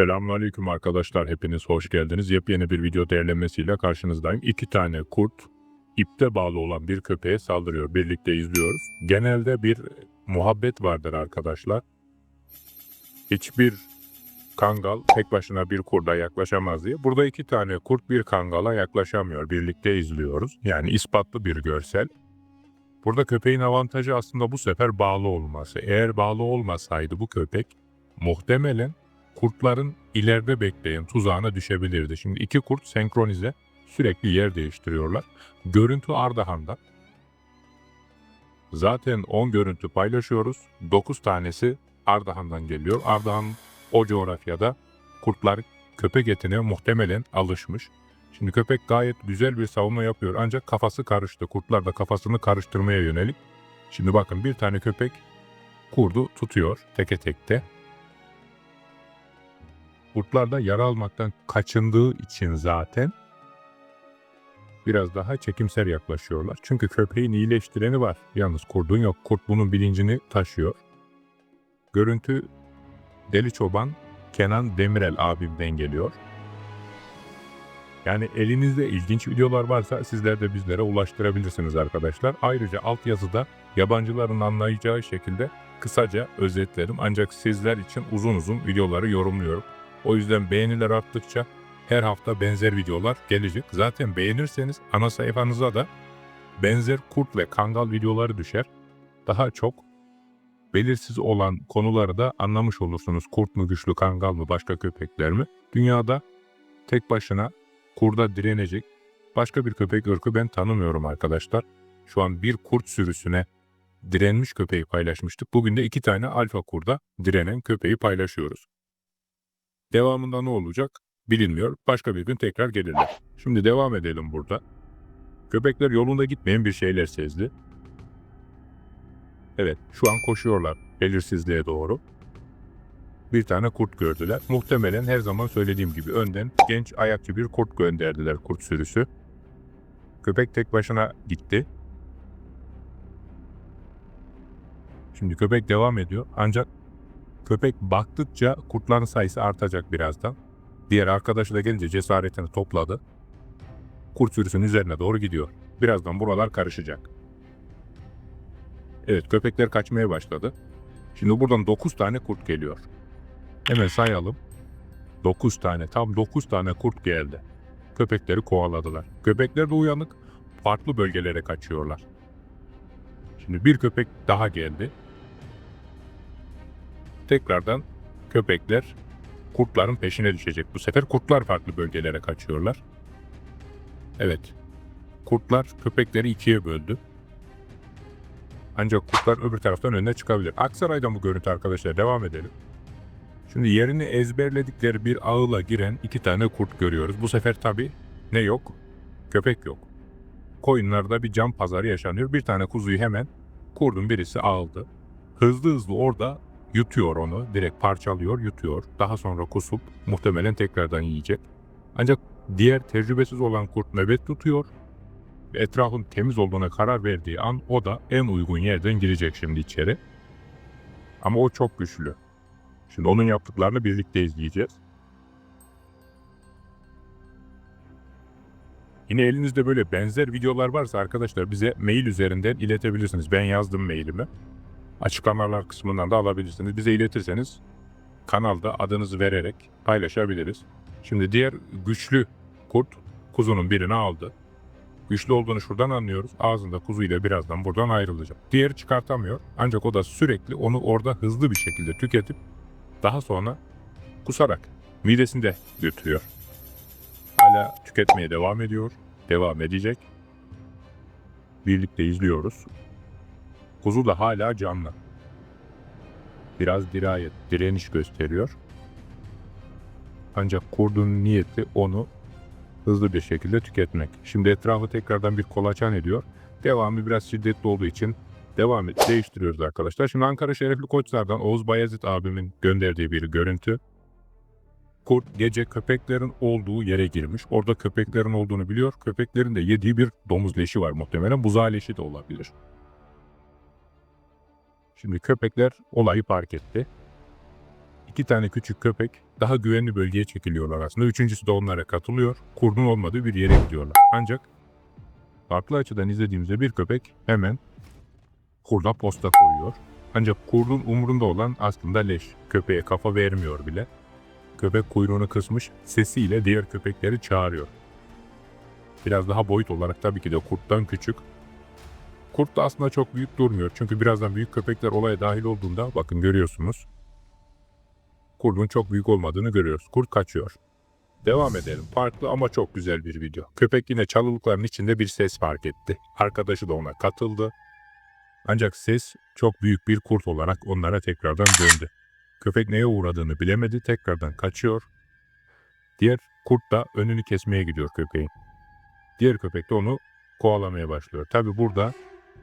Selamünaleyküm arkadaşlar. Hepiniz hoş geldiniz. Yepyeni bir video değerlenmesiyle karşınızdayım. İki tane kurt ipte bağlı olan bir köpeğe saldırıyor. Birlikte izliyoruz. Genelde bir muhabbet vardır arkadaşlar. Hiçbir kangal tek başına bir kurda yaklaşamaz diye. Burada iki tane kurt bir kangala yaklaşamıyor. Birlikte izliyoruz. Yani ispatlı bir görsel. Burada köpeğin avantajı aslında bu sefer bağlı olması. Eğer bağlı olmasaydı bu köpek muhtemelen kurtların ileride bekleyen tuzağına düşebilirdi. Şimdi iki kurt senkronize sürekli yer değiştiriyorlar. Görüntü Ardahan'da. Zaten 10 görüntü paylaşıyoruz. 9 tanesi Ardahan'dan geliyor. Ardahan o coğrafyada kurtlar köpek etine muhtemelen alışmış. Şimdi köpek gayet güzel bir savunma yapıyor ancak kafası karıştı. Kurtlar da kafasını karıştırmaya yönelik. Şimdi bakın bir tane köpek kurdu tutuyor teke tekte. Kurtlar da yara almaktan kaçındığı için zaten biraz daha çekimser yaklaşıyorlar. Çünkü köpeğin iyileştireni var. Yalnız kurdun yok. Kurt bunun bilincini taşıyor. Görüntü Deli Çoban Kenan Demirel abimden geliyor. Yani elinizde ilginç videolar varsa sizler de bizlere ulaştırabilirsiniz arkadaşlar. Ayrıca altyazıda yabancıların anlayacağı şekilde kısaca özetlerim. Ancak sizler için uzun uzun videoları yorumluyorum. O yüzden beğeniler arttıkça her hafta benzer videolar gelecek. Zaten beğenirseniz ana sayfanıza da benzer kurt ve kangal videoları düşer. Daha çok belirsiz olan konuları da anlamış olursunuz. Kurt mu güçlü, kangal mı, başka köpekler mi? Dünyada tek başına kurda direnecek başka bir köpek ırkı ben tanımıyorum arkadaşlar. Şu an bir kurt sürüsüne direnmiş köpeği paylaşmıştık. Bugün de iki tane alfa kurda direnen köpeği paylaşıyoruz. Devamında ne olacak bilinmiyor. Başka bir gün tekrar gelirler. Şimdi devam edelim burada. Köpekler yolunda gitmeyen bir şeyler sezdi. Evet, şu an koşuyorlar belirsizliğe doğru. Bir tane kurt gördüler. Muhtemelen her zaman söylediğim gibi önden genç ayakçı bir kurt gönderdiler kurt sürüsü. Köpek tek başına gitti. Şimdi köpek devam ediyor ancak köpek baktıkça kurtların sayısı artacak birazdan. Diğer arkadaşı da gelince cesaretini topladı. Kurt sürüsünün üzerine doğru gidiyor. Birazdan buralar karışacak. Evet köpekler kaçmaya başladı. Şimdi buradan 9 tane kurt geliyor. Hemen sayalım. 9 tane, tam 9 tane kurt geldi. Köpekleri kovaladılar. Köpekler de uyanık, farklı bölgelere kaçıyorlar. Şimdi bir köpek daha geldi. Tekrardan köpekler kurtların peşine düşecek. Bu sefer kurtlar farklı bölgelere kaçıyorlar. Evet. Kurtlar köpekleri ikiye böldü. Ancak kurtlar öbür taraftan önüne çıkabilir. Aksaray'dan bu görüntü arkadaşlar. Devam edelim. Şimdi yerini ezberledikleri bir ağıla giren iki tane kurt görüyoruz. Bu sefer tabi ne yok? Köpek yok. Koyunlarda bir cam pazarı yaşanıyor. Bir tane kuzuyu hemen kurdun birisi aldı. Hızlı hızlı orada yutuyor onu. Direkt parçalıyor, yutuyor. Daha sonra kusup muhtemelen tekrardan yiyecek. Ancak diğer tecrübesiz olan kurt nöbet tutuyor. Etrafın temiz olduğuna karar verdiği an o da en uygun yerden girecek şimdi içeri. Ama o çok güçlü. Şimdi onun yaptıklarını birlikte izleyeceğiz. Yine elinizde böyle benzer videolar varsa arkadaşlar bize mail üzerinden iletebilirsiniz. Ben yazdım mailimi. Açıklamalar kısmından da alabilirsiniz. Bize iletirseniz kanalda adınızı vererek paylaşabiliriz. Şimdi diğer güçlü kurt kuzunun birini aldı. Güçlü olduğunu şuradan anlıyoruz. Ağzında kuzuyla birazdan buradan ayrılacak. Diğeri çıkartamıyor. Ancak o da sürekli onu orada hızlı bir şekilde tüketip daha sonra kusarak midesinde götürüyor. Hala tüketmeye devam ediyor. Devam edecek. Birlikte izliyoruz. Kuzu da hala canlı. Biraz dirayet, direniş gösteriyor. Ancak kurdun niyeti onu hızlı bir şekilde tüketmek. Şimdi etrafı tekrardan bir kolaçan ediyor. Devamı biraz şiddetli olduğu için devam et, değiştiriyoruz arkadaşlar. Şimdi Ankara Şerefli Koçlar'dan Oğuz Bayezid abimin gönderdiği bir görüntü. Kurt gece köpeklerin olduğu yere girmiş. Orada köpeklerin olduğunu biliyor. Köpeklerin de yediği bir domuz leşi var muhtemelen. Buzağı leşi de olabilir. Şimdi köpekler olayı fark etti. iki tane küçük köpek daha güvenli bölgeye çekiliyorlar aslında. Üçüncüsü de onlara katılıyor. Kurdun olmadığı bir yere gidiyorlar. Ancak farklı açıdan izlediğimizde bir köpek hemen kurda posta koyuyor. Ancak kurdun umurunda olan aslında leş. Köpeğe kafa vermiyor bile. Köpek kuyruğunu kısmış, sesiyle diğer köpekleri çağırıyor. Biraz daha boyut olarak tabii ki de kurttan küçük. Kurt da aslında çok büyük durmuyor. Çünkü birazdan büyük köpekler olaya dahil olduğunda bakın görüyorsunuz. Kurdun çok büyük olmadığını görüyoruz. Kurt kaçıyor. Devam edelim. Farklı ama çok güzel bir video. Köpek yine çalılıkların içinde bir ses fark etti. Arkadaşı da ona katıldı. Ancak ses çok büyük bir kurt olarak onlara tekrardan döndü. Köpek neye uğradığını bilemedi, tekrardan kaçıyor. Diğer kurt da önünü kesmeye gidiyor köpeğin. Diğer köpek de onu kovalamaya başlıyor. Tabi burada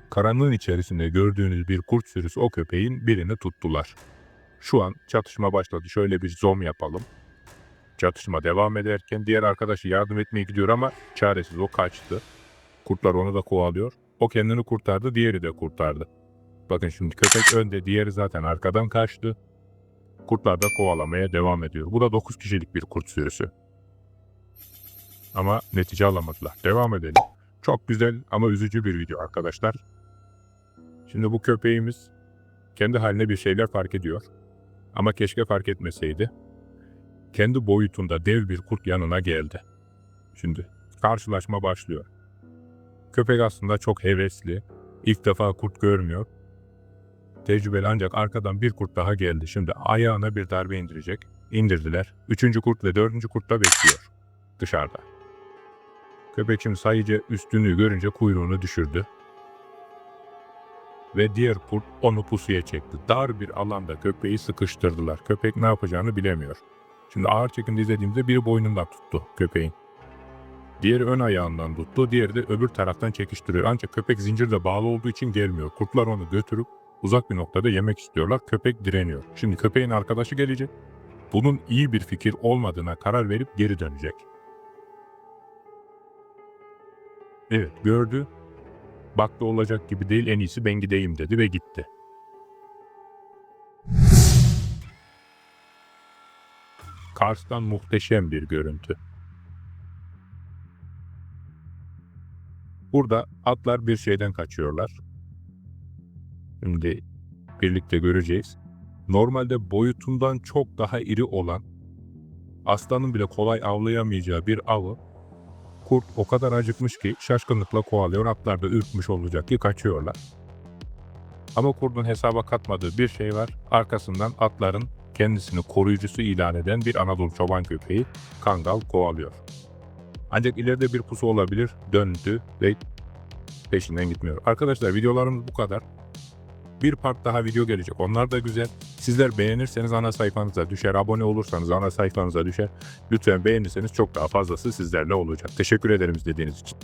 karanlığın içerisinde gördüğünüz bir kurt sürüsü o köpeğin birini tuttular. Şu an çatışma başladı. Şöyle bir zoom yapalım. Çatışma devam ederken diğer arkadaşı yardım etmeye gidiyor ama çaresiz o kaçtı. Kurtlar onu da kovalıyor. O kendini kurtardı, diğeri de kurtardı. Bakın şimdi köpek önde, diğeri zaten arkadan kaçtı. Kurtlar da kovalamaya devam ediyor. Bu da 9 kişilik bir kurt sürüsü. Ama netice alamadılar. Devam edelim. Çok güzel ama üzücü bir video arkadaşlar. Şimdi bu köpeğimiz kendi haline bir şeyler fark ediyor. Ama keşke fark etmeseydi. Kendi boyutunda dev bir kurt yanına geldi. Şimdi karşılaşma başlıyor. Köpek aslında çok hevesli. İlk defa kurt görmüyor. Tecrübeli ancak arkadan bir kurt daha geldi. Şimdi ayağına bir darbe indirecek. İndirdiler. Üçüncü kurt ve dördüncü kurt da bekliyor. Dışarıda. Köpek şimdi sayıcı üstünlüğü görünce kuyruğunu düşürdü. Ve diğer kurt onu pusuya çekti. Dar bir alanda köpeği sıkıştırdılar. Köpek ne yapacağını bilemiyor. Şimdi ağır çekimde izlediğimizde biri boynundan tuttu köpeğin. Diğeri ön ayağından tuttu, diğeri de öbür taraftan çekiştiriyor. Ancak köpek zincirde bağlı olduğu için gelmiyor. Kurtlar onu götürüp uzak bir noktada yemek istiyorlar. Köpek direniyor. Şimdi köpeğin arkadaşı gelecek. Bunun iyi bir fikir olmadığına karar verip geri dönecek. Evet gördü. Baktı olacak gibi değil en iyisi ben gideyim dedi ve gitti. Kars'tan muhteşem bir görüntü. Burada atlar bir şeyden kaçıyorlar. Şimdi birlikte göreceğiz. Normalde boyutundan çok daha iri olan, aslanın bile kolay avlayamayacağı bir avı kurt o kadar acıkmış ki şaşkınlıkla kovalıyor. Atlar da ürkmüş olacak ki kaçıyorlar. Ama kurdun hesaba katmadığı bir şey var. Arkasından atların kendisini koruyucusu ilan eden bir Anadolu çoban köpeği Kangal kovalıyor. Ancak ileride bir pusu olabilir. Döndü ve peşinden gitmiyor. Arkadaşlar videolarımız bu kadar. Bir part daha video gelecek. Onlar da güzel. Sizler beğenirseniz ana sayfanıza düşer. Abone olursanız ana sayfanıza düşer. Lütfen beğenirseniz çok daha fazlası sizlerle olacak. Teşekkür ederim izlediğiniz için.